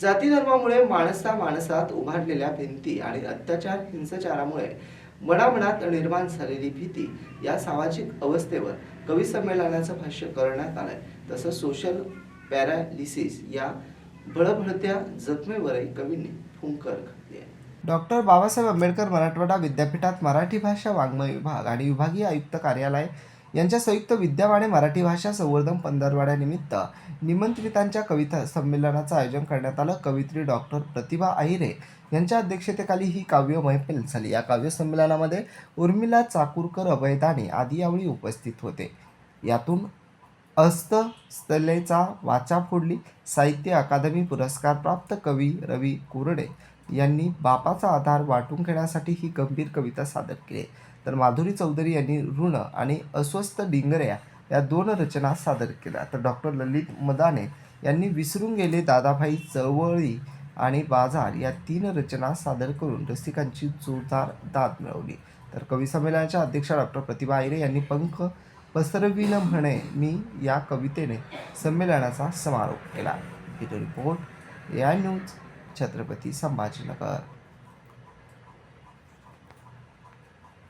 जाती धर्मामुळे माणसा माणसात उभारलेल्या भिंती आणि अत्याचार हिंसाचारामुळे मनामनात निर्माण झालेली भीती या सामाजिक अवस्थेवर कवी संमेलनाचं भाष्य करण्यात आलंय. तसंच सोशल पॅरालिसिस या भळभळत्या जखमेवरही कवींनी फुंकर घातली आहे. डॉक्टर बाबासाहेब आंबेडकर मराठवाडा विद्यापीठात मराठी भाषा वाङ्मय विभाग आणि विभागीय आयुक्त कार्यालय यांच्या संयुक्त विद्यमाने मराठी भाषा संवर्धन पंधरवाड्यानिमित्त निमंत्रितांच्या कविता संमेलनाचं आयोजन करण्यात आलं. कवित्री डॉक्टर प्रतिभा आहिरे यांच्या अध्यक्षतेखाली ही काव्य मैफिल झाली. या काव्य संमेलनामध्ये उर्मिला चाकूरकर अभयदाने आदी यावेळी उपस्थित होते. यातून अस्त स्थलेचा वाचा फोडली. साहित्य अकादमी पुरस्कार प्राप्त कवी रवी कुरडे यांनी बापाचा आधार वाटून घेण्यासाठी ही गंभीर कविता सादर केली. तर माधुरी चौधरी यांनी ऋण आणि अस्वस्थ डिंगऱ्या या दोन रचना सादर केल्या. तर डॉक्टर ललित मदाने यांनी विसरून गेले दादाभाई चळवळी आणि बाजार या तीन रचना सादर करून रसिकांची जोरदार दाद मिळवली. तर कवी संमेलनाच्या अध्यक्षा डॉक्टर प्रतिभा आयरे यांनी पंख पसरविन म्हणे मी या कवितेने संमेलनाचा समारोप केला. ब्युरो रिपोर्ट या न्यूज. छत्रपती संभाजीनगर.